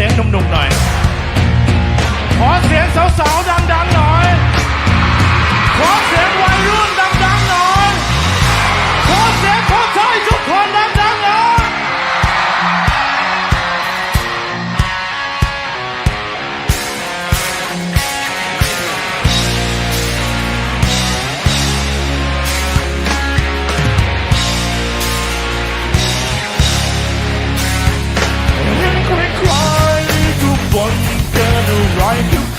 เสียงหนุ่มๆหน่อย Are you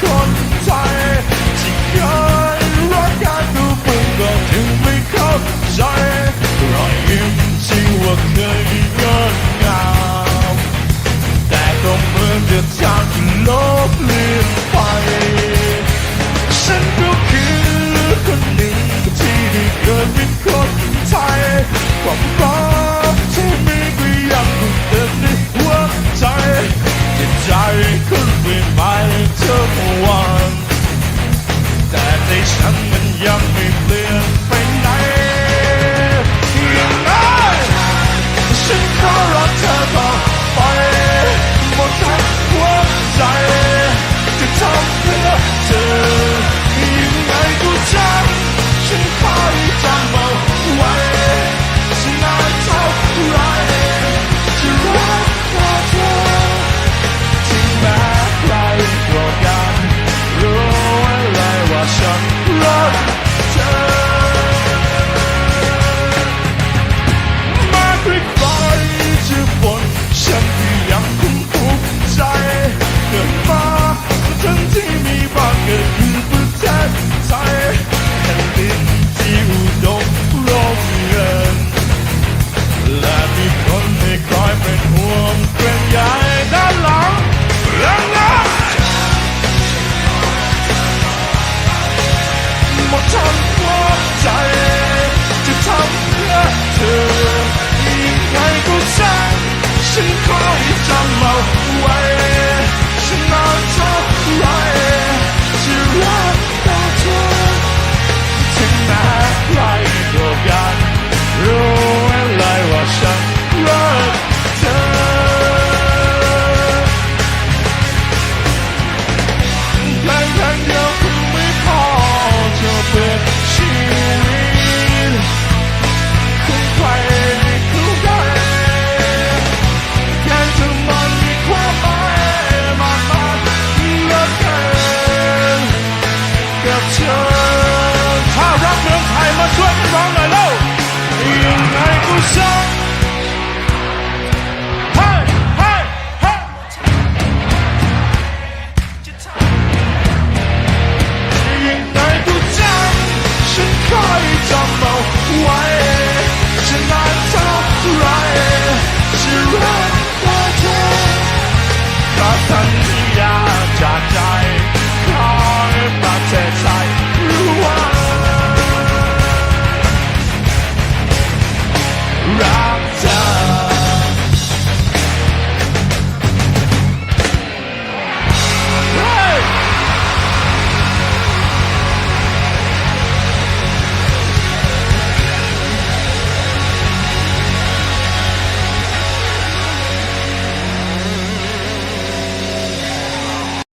จำเอาไว้จะนานเท่าไรจะรักเธอรักสัญญาจากใจขอให้ประเทศไทรู้ว่า